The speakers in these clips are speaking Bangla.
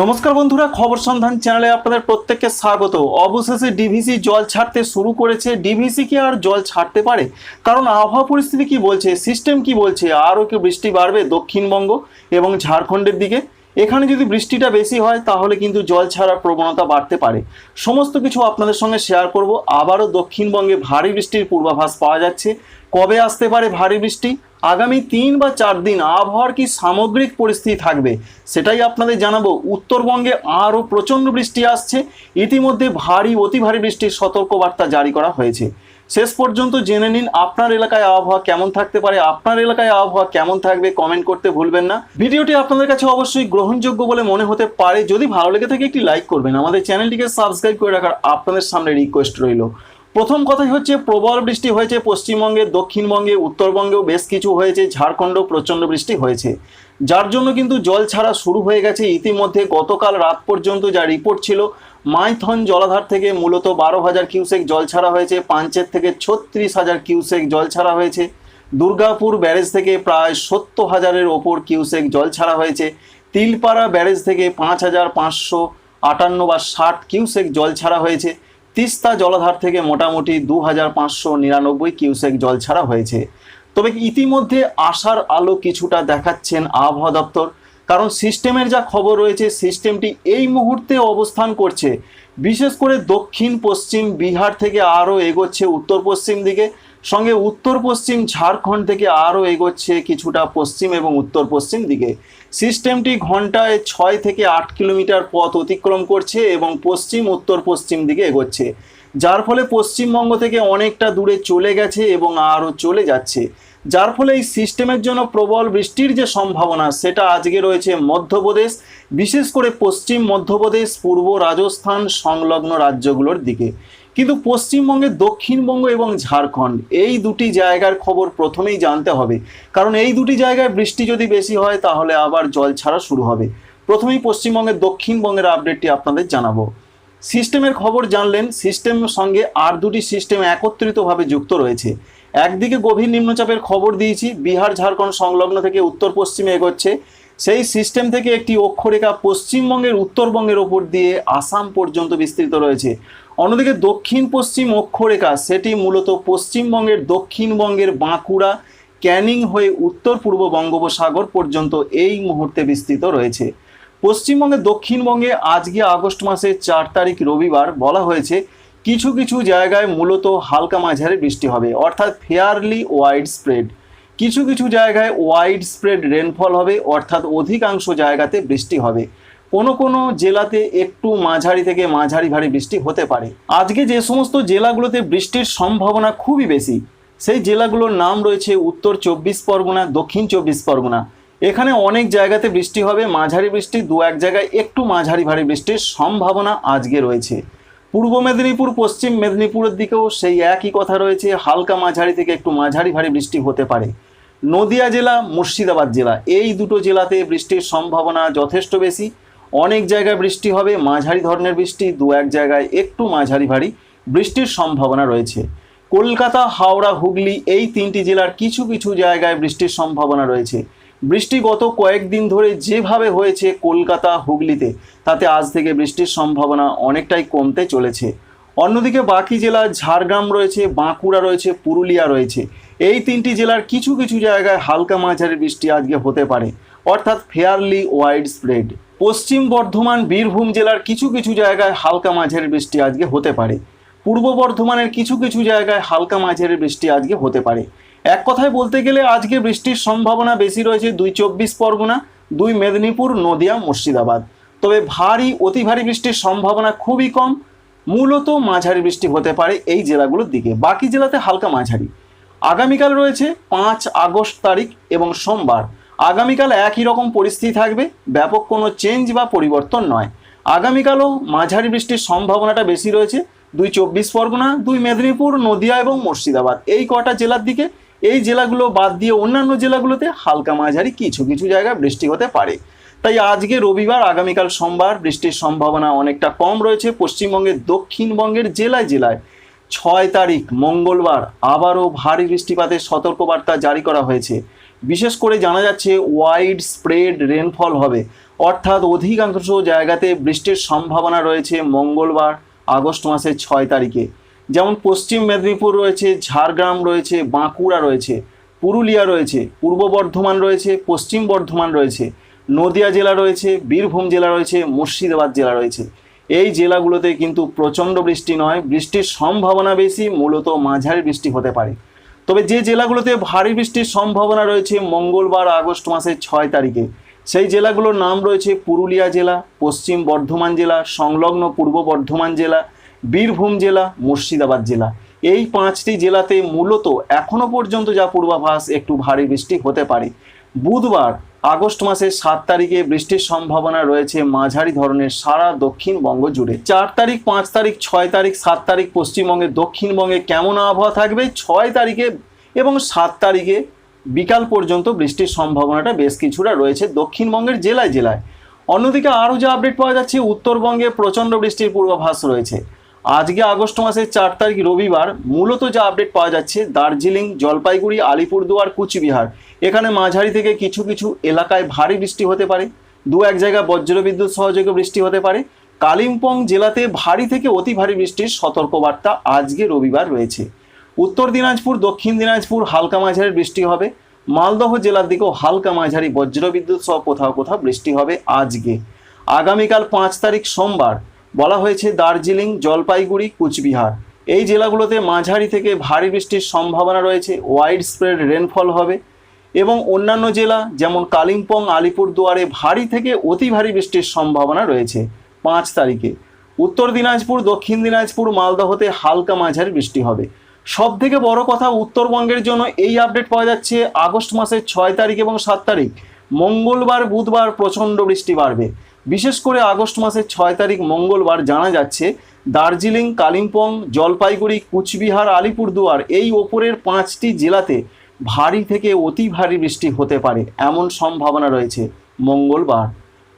নমস্কার বন্ধুরা, খবর সন্ধান চ্যানেলে আপনাদের প্রত্যেককে স্বাগত। অবশেষে ডিভিসি জল ছাড়তে শুরু করেছে। ডিভিসি কি আর জল ছাড়তে পারে? কারণ আবহাওয়া পরিস্থিতি কি বলছে? সিস্টেম কি বলছে? আরও কি বৃষ্টি বাড়বে দক্ষিণবঙ্গ এবং ঝাড়খণ্ডের দিকে। এখানে যদি বৃষ্টিটা বেশি হয়, তাহলে কিন্তু জল ছাড়ার প্রবণতা বাড়তে পারে। সমস্ত কিছু আপনাদের সঙ্গে শেয়ার করব। আবারও দক্ষিণবঙ্গে ভারী বৃষ্টির পূর্বাভাস পাওয়া যাচ্ছে। কবে আসতে পারে ভারী বৃষ্টি? আগামী তিন বা চার দিন আবহাওয়ার কি সামগ্রিক পরিস্থিতি থাকবে, সেটাই আপনাদের জানাব। উত্তরবঙ্গে আরও প্রচণ্ড বৃষ্টি আসছে। ইতিমধ্যে ভারী, অতি ভারী বৃষ্টির সতর্কবার্তা জারি করা হয়েছে। শেষ পর্যন্ত জেনে নিন আপনার এলাকায় আবহাওয়া কেমন থাকতে পারে, আপনার এলাকায় আবহাওয়া কেমন থাকবে কমেন্ট করতে ভুলবেন না। ভিডিওটি আপনাদের কাছে অবশ্যই গ্রহণযোগ্য বলে মনে হতে পারে। যদি ভালো লেগে থাকে একটি লাইক করবেন। আমাদের চ্যানেলটিকে সাবস্ক্রাইব করে রাখার আপনাদের সামনে রিকোয়েস্ট রইল। প্রথম কথাই হচ্ছে, প্রবল বৃষ্টি হয়েছে পশ্চিমবঙ্গে, দক্ষিণবঙ্গে, উত্তরবঙ্গেও বেশ কিছু হয়েছে, ঝাড়খণ্ডেও প্রচণ্ড বৃষ্টি হয়েছে। যার জন্য কিন্তু জল ছাড়া শুরু হয়ে গেছে ইতিমধ্যে। গতকাল রাত পর্যন্ত যা রিপোর্ট ছিল, মাইথন জলাধার থেকে মূলত বারো হাজার কিউসেক জল ছাড়া হয়েছে পাঞ্চের থেকে ছত্রিশ হাজার কিউসেক জল ছাড়া হয়েছে, দুর্গাপুর ব্যারেজ থেকে প্রায় সত্তর হাজারের ওপর কিউসেক জল ছাড়া হয়েছে, তিলপাড়া ব্যারেজ থেকে পাঁচ হাজার পাঁচশো আটান্ন বা ষাট কিউসেক জল ছাড়া হয়েছে তিস্তা জলাধার থেকে মোটামুটি দু হাজার পাঁচশো নিরানব্বই কিউসেক জল ছাড়া হয়েছে। তবে ইতিমধ্যে আশার আলো কিছুটা দেখাচ্ছেন আবহাওয়া দপ্তর? কারণ সিস্টেমের যা খবর রয়েছে, সিস্টেমটি এই মুহূর্তে অবস্থান করছে। বিশেষ করে দক্ষিণ পশ্চিম বিহার থেকে আরও এগোচ্ছে উত্তর পশ্চিম দিকে। সঙ্গে উত্তর পশ্চিম ঝাড়খণ্ড থেকে আরও এগোচ্ছে কিছুটা পশ্চিম এবং উত্তর পশ্চিম দিকে। সিস্টেমটি ঘন্টায় ছয় থেকে আট কিলোমিটার পথ অতিক্রম করছে এবং পশ্চিম, উত্তর পশ্চিম দিকে এগোচ্ছে, যার ফলে পশ্চিমবঙ্গ থেকে অনেকটা দূরে চলে গেছে এবং আরও চলে যাচ্ছে। যার ফলে এই সিস্টেমের জন্য প্রবল বৃষ্টির যে সম্ভাবনা, সেটা আজকে রয়েছে মধ্যপ্রদেশ, বিশেষ করে পশ্চিম মধ্যপ্রদেশ, পূর্ব রাজস্থান, সংলগ্ন রাজ্যগুলোর দিকে। কিন্তু পশ্চিমবঙ্গের দক্ষিণবঙ্গ এবং ঝাড়খণ্ড, এই দুটি জায়গার খবর প্রথমেই জানতে হবে। কারণ এই দুটি জায়গায় বৃষ্টি যদি বেশি হয়, তাহলে আবার জল ছাড়া শুরু হবে। প্রথমেই পশ্চিমবঙ্গের দক্ষিণবঙ্গের আপডেটটি আপনাদের জানাব। সিস্টেমের খবর জানলেন সিস্টেমের সঙ্গে আর দুটি সিস্টেম একত্রিতভাবে যুক্ত রয়েছে। একদিকে গভীর নিম্নচাপের খবর দিয়েছি, বিহার, ঝাড়খণ্ড সংলগ্ন থেকে উত্তর পশ্চিমে এগোচ্ছে। সেই সিস্টেম থেকে একটি অক্ষরেখা পশ্চিমবঙ্গের উত্তরবঙ্গের ওপর দিয়ে আসাম পর্যন্ত বিস্তৃত রয়েছে। অন্যদিকে দক্ষিণ পশ্চিম অক্ষরেখা, সেটি মূলত পশ্চিমবঙ্গের দক্ষিণবঙ্গের বাঁকুড়া, ক্যানিং হয়ে উত্তর পূর্ব বঙ্গোপসাগর পর্যন্ত এই মুহূর্তে বিস্তৃত রয়েছে। পশ্চিমবঙ্গের দক্ষিণবঙ্গে আজকে আগস্ট মাসের চার তারিখ রবিবার বলা হয়েছে, কিছু কিছু জায়গায় মূলত হালকা মাঝারি বৃষ্টি হবে, অর্থাৎ ফেয়ারলি ওয়াইড স্প্রেড কিছু কিছু জায়গায় ওয়াইড স্প্রেড রেনফল হবে, অর্থাৎ অধিকাংশ জায়গাতে বৃষ্টি হবে। কোনো কোনো জেলাতে একটু মাঝারি থেকে মাঝারি ভারী বৃষ্টি হতে পারে। আজকে যে সমস্ত জেলাগুলোতে বৃষ্টির সম্ভাবনা খুবই বেশি, সেই জেলাগুলোর নাম রয়েছে উত্তর চব্বিশ পরগনা, দক্ষিণ চব্বিশ পরগনা। এখানে অনেক জায়গাতে বৃষ্টি হবে, মাঝারি বৃষ্টি, দু এক জায়গায় একটু মাঝারি ভারী বৃষ্টির সম্ভাবনা আজকে রয়েছে। পূর্ব মেদিনীপুর, পশ্চিম মেদিনীপুরের দিকেও সেই একই কথা রয়েছে, হালকা মাঝারি থেকে একটু মাঝারি ভারী বৃষ্টি হতে পারে। নদিয়া জেলা, মুর্শিদাবাদ জেলা, এই দুটো জেলাতে বৃষ্টির সম্ভাবনা যথেষ্ট বেশি। অনেক জায়গায় বৃষ্টি হবে, মাঝারি ধরনের বৃষ্টি, দু এক জায়গায় একটু মাঝারি ভারী বৃষ্টির সম্ভাবনা রয়েছে। কলকাতা, হাওড়া, হুগলি এই তিনটি জেলার কিছু কিছু জায়গায় বৃষ্টির সম্ভাবনা রয়েছে। বৃষ্টি গত কয়েকদিন ধরে যেভাবে হয়েছে কলকাতা, হুগলিতে, তাতে আজ থেকে বৃষ্টির সম্ভাবনা অনেকটাই কমতে চলেছে। অন্যদিকে বাকি জেলা ঝাড়গ্রাম রয়েছে, বাঁকুড়া রয়েছে, পুরুলিয়া রয়েছে। এই তিনটি জেলার কিছু কিছু জায়গায় হালকা মাঝারি বৃষ্টি আজকে হতে পারে, অর্থাৎ ফেয়ারলি ওয়াইড স্প্রেড পশ্চিম বর্ধমান, বীরভূম জেলার কিছু কিছু জায়গায় হালকা মাঝারি বৃষ্টি আজকে হতে পারে। পূর্ব বর্ধমানের কিছু কিছু জায়গায় হালকা মাঝারি বৃষ্টি আজকে হতে পারে। এক কথায় বলতে গেলে আজকে বৃষ্টির সম্ভাবনা বেশি রয়েছে দুই চব্বিশ পরগনা, দুই মেদিনীপুর, নদিয়া, মুর্শিদাবাদ। তবে ভারী, অতি ভারী বৃষ্টির সম্ভাবনা খুবই কম। মূলত মাঝারি বৃষ্টি হতে পারে এই জেলাগুলোর দিকে। বাকি জেলাতে হালকা মাঝারি। আগামীকাল রয়েছে পাঁচ আগস্ট তারিখ এবং সোমবার। আগামীকাল একই রকম পরিস্থিতি থাকবে, ব্যাপক কোনো চেঞ্জ বা পরিবর্তন নয়। আগামীকালও মাঝারি বৃষ্টির সম্ভাবনাটা বেশি রয়েছে, দুই চব্বিশ পরগনা, দুই মেদিনীপুর, নদিয়া এবং মুর্শিদাবাদ। এই কটা জেলার দিকে এই জেলাগুলো বাদ দিয়ে অন্যান্য জেলাগুলোতে হালকা মাঝারি কিছু কিছু জায়গায় বৃষ্টি হতে পারে। তাই আজকে রবিবার, আগামীকাল সোমবার বৃষ্টির সম্ভাবনা অনেকটা কম রয়েছে। পশ্চিমবঙ্গের দক্ষিণবঙ্গের জেলায় জেলায় ছয় তারিখ, মঙ্গলবার আবারও ভারী বৃষ্টিপাতের সতর্কবার্তা জারি করা হয়েছে। বিশেষ করে জানা যাচ্ছে ওয়াইড স্প্রেড রেনফল হবে। অর্থাৎ অধিকাংশ জায়গাতে বৃষ্টির সম্ভাবনা রয়েছে মঙ্গলবার, আগস্ট মাসের ছয় তারিখে। যেমন পশ্চিম মেদিনীপুর রয়েছে, ঝাড়গ্রাম রয়েছে, বাঁকুড়া রয়েছে, পুরুলিয়া রয়েছে, পূর্ব বর্ধমান রয়েছে, পশ্চিম বর্ধমান রয়েছে, নদিয়া জেলা রয়েছে, বীরভূম জেলা রয়েছে, মুর্শিদাবাদ জেলা রয়েছে। এই জেলাগুলোতে কিন্তু প্রচণ্ড বৃষ্টি নয়, বৃষ্টির সম্ভাবনা বেশি, মূলত মাঝারি বৃষ্টি হতে পারে। তবে যে জেলাগুলোতে ভারী বৃষ্টির সম্ভাবনা রয়েছে মঙ্গলবার আগস্ট মাসের ছয় তারিখে, সেই জেলাগুলোর নাম রয়েছে পুরুলিয়া জেলা, পশ্চিম বর্ধমান জেলা, সংলগ্ন পূর্ব বর্ধমান জেলা, বীরভূম জেলা, মুর্শিদাবাদ জেলা। এই পাঁচটি জেলাতে মূলত এখনও পর্যন্ত যা পূর্বাভাস একটু ভারী বৃষ্টি হতে পারে। বুধবার আগস্ট মাসের সাত তারিখে বৃষ্টির সম্ভাবনা রয়েছে মাঝারি ধরনের সারা দক্ষিণবঙ্গ জুড়ে। চার তারিখ, পাঁচ তারিখ, ছয় তারিখ, সাত তারিখ পশ্চিমবঙ্গে, দক্ষিণবঙ্গে কেমন আবহাওয়া থাকবে? ছয় তারিখে এবং সাত তারিখে বিকাল পর্যন্ত বৃষ্টির সম্ভাবনাটা বেশ কিছুটা রয়েছে দক্ষিণবঙ্গের জেলায় জেলায়। অন্যদিকে আরও যে আপডেট পাওয়া যাচ্ছে, উত্তরবঙ্গে প্রচণ্ড বৃষ্টির পূর্বাভাস রয়েছে। আজকে আগস্ট মাসের চার তারিখ রবিবার মূলত যা আপডেট পাওয়া যাচ্ছে দার্জিলিং, জলপাইগুড়ি, আলিপুরদুয়ার, কুচবিহার। এখানে মাঝারি থেকে কিছু কিছু এলাকায় ভারী বৃষ্টি হতে পারে। দু এক জায়গায় বজ্রবিদ্যুৎ সহযোগে বৃষ্টি হতে পারে। কালিম্পং জেলাতে ভারী থেকে অতি ভারী বৃষ্টির সতর্কবার্তা আজকে রবিবার রয়েছে। উত্তর দিনাজপুর, দক্ষিণ দিনাজপুর হালকা মাঝারি বৃষ্টি হবে। মালদহ জেলার দিকেও হালকা মাঝারি বজ্রবিদ্যুৎ সহ কোথাও কোথাও বৃষ্টি হবে আজকে। আগামীকাল পাঁচ তারিখ সোমবার বলা হয়েছে দার্জিলিং, জলপাইগুড়ি, কুচবিহার। এই জেলাগুলোতে মাঝারি থেকে ভারী বৃষ্টির সম্ভাবনা রয়েছে। ওয়াইড স্প্রেড রেনফল হবে এবং অন্যান্য জেলা যেমন কালিম্পং, আলিপুরদুয়ারে ভারী থেকে অতি ভারী বৃষ্টির সম্ভাবনা রয়েছে পাঁচ তারিখে। উত্তর দিনাজপুর, দক্ষিণ দিনাজপুর, মালদহতে হালকা মাঝারি বৃষ্টি হবে। সব থেকে বড় কথা উত্তরবঙ্গের জন্য এই আপডেট পাওয়া যাচ্ছে আগস্ট মাসের ছয় তারিখ এবং সাত তারিখ। মঙ্গলবার, বুধবার প্রচণ্ড বৃষ্টি বাড়বে। বিশেষ করে আগস্ট মাসের ছয় তারিখ মঙ্গলবার জানা যাচ্ছে, দার্জিলিং, কালিম্পং, জলপাইগুড়ি, কুচবিহার, আলিপুরদুয়ার এই ওপরের পাঁচটি জেলাতে ভারী থেকে অতি ভারী বৃষ্টি হতে পারে এমন সম্ভাবনা রয়েছে মঙ্গলবার।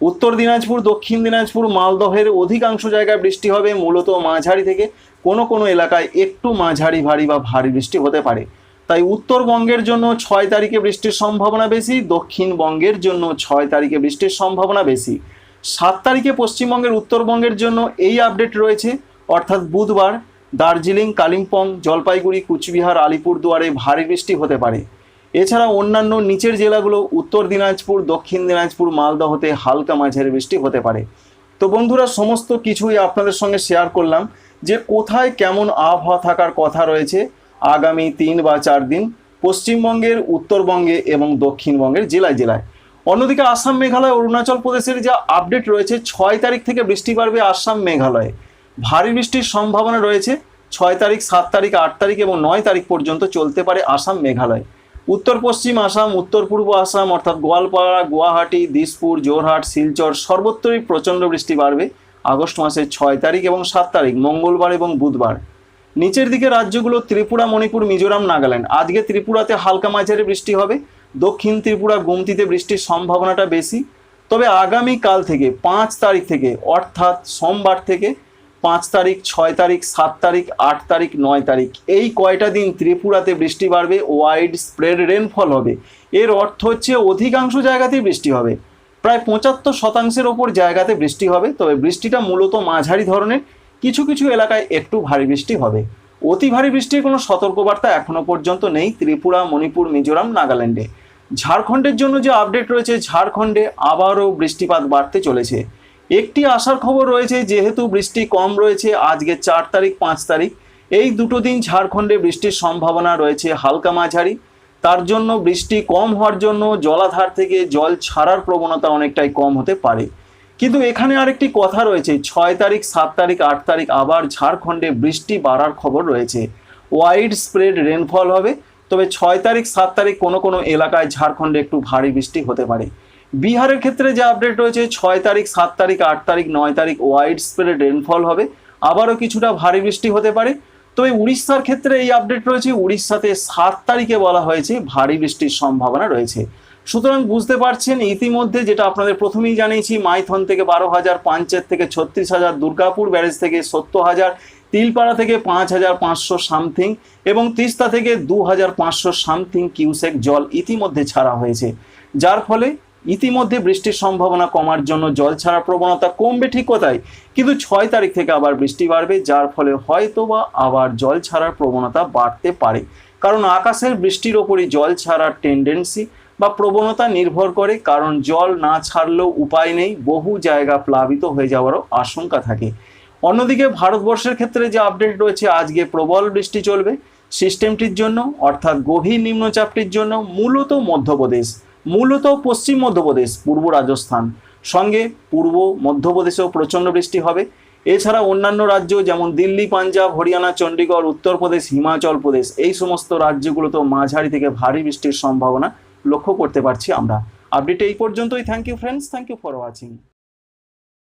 উত্তর দিনাজপুর, দক্ষিণ দিনাজপুর, মালদহের অধিকাংশ জায়গায় বৃষ্টি হবে, মূলত মাঝারি থেকে কোনো কোনো এলাকায় একটু মাঝারি ভারী বা ভারী বৃষ্টি হতে পারে। তাই উত্তরবঙ্গের জন্য ছয় তারিখে বৃষ্টির সম্ভাবনা বেশি, দক্ষিণবঙ্গের জন্য ছয় তারিখে বৃষ্টির সম্ভাবনা বেশি। সাত তারিখে পশ্চিমবঙ্গের উত্তরবঙ্গের জন্য এই আপডেট রয়েছে। অর্থাৎ বুধবার দার্জিলিং, কালিম্পং, জলপাইগুড়ি, কুচবিহার, আলিপুরদুয়ারে ভারী বৃষ্টি হতে পারে। এছাড়া অন্যান্য নিচের জেলাগুলো উত্তর দিনাজপুর, দক্ষিণ দিনাজপুর, মালদহতে হালকা মাঝারি বৃষ্টি হতে পারে। তো বন্ধুরা, সমস্ত কিছুই আপনাদের সঙ্গে শেয়ার করলাম যে কোথায় কেমন আবহাওয়া থাকার কথা রয়েছে আগামী তিন বা চার দিন পশ্চিমবঙ্গের, উত্তরবঙ্গে এবং দক্ষিণবঙ্গের জেলায় জেলায়। অন্যদিকে আসাম মেঘালয় অরুণাচল প্রদেশের যা আপডেট রয়েছে, ছয় তারিখ থেকে বৃষ্টি বাড়বে আসাম মেঘালয়ে। ভারী বৃষ্টির সম্ভাবনা রয়েছে, ছয় তারিখ, সাত তারিখ, আট তারিখ এবং নয় তারিখ পর্যন্ত চলতে পারে আসাম মেঘালয়। উত্তর পশ্চিম আসাম, উত্তর পূর্ব আসাম, অর্থাৎ গোয়ালপাড়া, গুয়াহাটি, দিসপুর জোরহাট শিলচর সর্বত্রই প্রচণ্ড বৃষ্টি বাড়বে আগস্ট মাসের ছয় তারিখ এবং সাত তারিখ, মঙ্গলবার এবং বুধবার। নিচের দিকে রাজ্যগুলো ত্রিপুরা, মণিপুর, মিজোরাম, নাগাল্যান্ড। আজকে ত্রিপুরাতে হালকা মাঝারি বৃষ্টি হবে। দক্ষিণ ত্রিপুরা গুমতিতে বৃষ্টির সম্ভাবনাটা বেশি। তবে আগামী কাল থেকে, পাঁচ তারিখ থেকে, অর্থাৎ সোমবার থেকে, পাঁচ তারিখ, ছয় তারিখ, সাত তারিখ, আট তারিখ, নয় তারিখ, এই কয়টা দিন ত্রিপুরাতে বৃষ্টি বাড়বে, ওয়াইড স্প্রেড রেনফল হবে। এর অর্থ হচ্ছে অধিকাংশ জায়গাতেই বৃষ্টি হবে। প্রায় পঁচাত্তর শতাংশের ওপর জায়গাতে বৃষ্টি হবে, তবে বৃষ্টিটা মূলত মাঝারি ধরনের। কিছু কিছু এলাকায় একটু ভারী বৃষ্টি হবে। অতি ভারী বৃষ্টির কোনো সতর্কবার্তা এখনও পর্যন্ত নেই ত্রিপুরা, মণিপুর, মিজোরাম, নাগাল্যান্ডে। ঝাড়খণ্ডের জন্য যে আপডেট রয়েছে, ঝাড়খণ্ডে আবারও বৃষ্টিপাত বাড়তে চলেছে। একটি আসার খবর রয়েছে, যেহেতু বৃষ্টি কম রয়েছে, আজকে চার তারিখ, পাঁচ তারিখ, এই দুটো দিন ঝাড়খণ্ডে বৃষ্টির সম্ভাবনা রয়েছে হালকা মাঝারি। তার জন্য বৃষ্টি কম হওয়ার জন্য জলাধার থেকে জল ছাড়ার প্রবণতা অনেকটাই কম হতে পারে। কিন্তু এখানে আরেকটি কথা রয়েছে, ছয় তারিখ, সাত তারিখ, আট তারিখ আবার ঝাড়খণ্ডে বৃষ্টি বাড়ার খবর রয়েছে। ওয়াইড স্প্রেড রেনফল হবে তবে ছয় তারিখ, সাত তারিখ কোনো কোনো এলাকায় ঝাড়খণ্ডে একটু ভারী বৃষ্টি হতে পারে। বিহারের ক্ষেত্রে যে আপডেট রয়েছে, ছয় তারিখ, সাত তারিখ, আট তারিখ, নয় তারিখ ওয়াইড স্প্রেড রেনফল হবে। আবারও কিছুটা ভারী বৃষ্টি হতে পারে। তবে উড়িষ্যার ক্ষেত্রে এই আপডেট রয়েছে, উড়িষ্যাতে সাত তারিখে বলা হয়েছে ভারী বৃষ্টির সম্ভাবনা রয়েছে। সুতরাং বুঝতে পারছেন, ইতিমধ্যে যেটা আপনাদের প্রথমেই জানিয়েছি, মাইথন থেকে বারো হাজার পাঞ্চের থেকে ছত্রিশ হাজার, দুর্গাপুর ব্যারেজ থেকে সত্তর হাজার তিলপাড়া থেকে পাঁচ হাজার পাঁচশো সামথিং এবং তিস্তা থেকে দু হাজার পাঁচশো সামথিং কিউসেক জল ইতিমধ্যে ছাড়া হয়েছে। যার ফলে ইতিমধ্যে বৃষ্টির সম্ভাবনা কমার জন্য জল ছাড়ার প্রবণতা কমবে ঠিক কোথায়? কিন্তু ছয় তারিখ থেকে আবার বৃষ্টি বাড়বে, যার ফলে হয়তো বা আবার জল ছাড়ার প্রবণতা বাড়তে পারে। কারণ আকাশের বৃষ্টির ওপরই জল ছাড়ার টেন্ডেন্সি বা প্রবণতা নির্ভর করে, কারণ জল না ছাড়লেও উপায় নেই, বহু জায়গা প্লাবিত হয়ে যাওয়ারও আশঙ্কা থাকে। অন্যদিকে ভারতবর্ষের ক্ষেত্রে যে আপডেট রয়েছে, আজকে প্রবল বৃষ্টি চলবে। সিস্টেমটির জন্য, অর্থাৎ গভীর নিম্নচাপটির জন্য মূলত মধ্যপ্রদেশ, মূলত পশ্চিম মধ্যপ্রদেশ, পূর্ব রাজস্থান। সঙ্গে পূর্ব মধ্যপ্রদেশেও প্রচণ্ড বৃষ্টি হবে। এছাড়া অন্যান্য রাজ্য যেমন দিল্লি, পাঞ্জাব, হরিয়ানা, চণ্ডীগড়, উত্তরপ্রদেশ, হিমাচল প্রদেশ, এই সমস্ত রাজ্যগুলোতেও মাঝারি থেকে ভারী বৃষ্টির সম্ভাবনা লক্ষ্য করতে পারছি আমরা। আপডেট এই পর্যন্তই। Thank you friends thank you for watching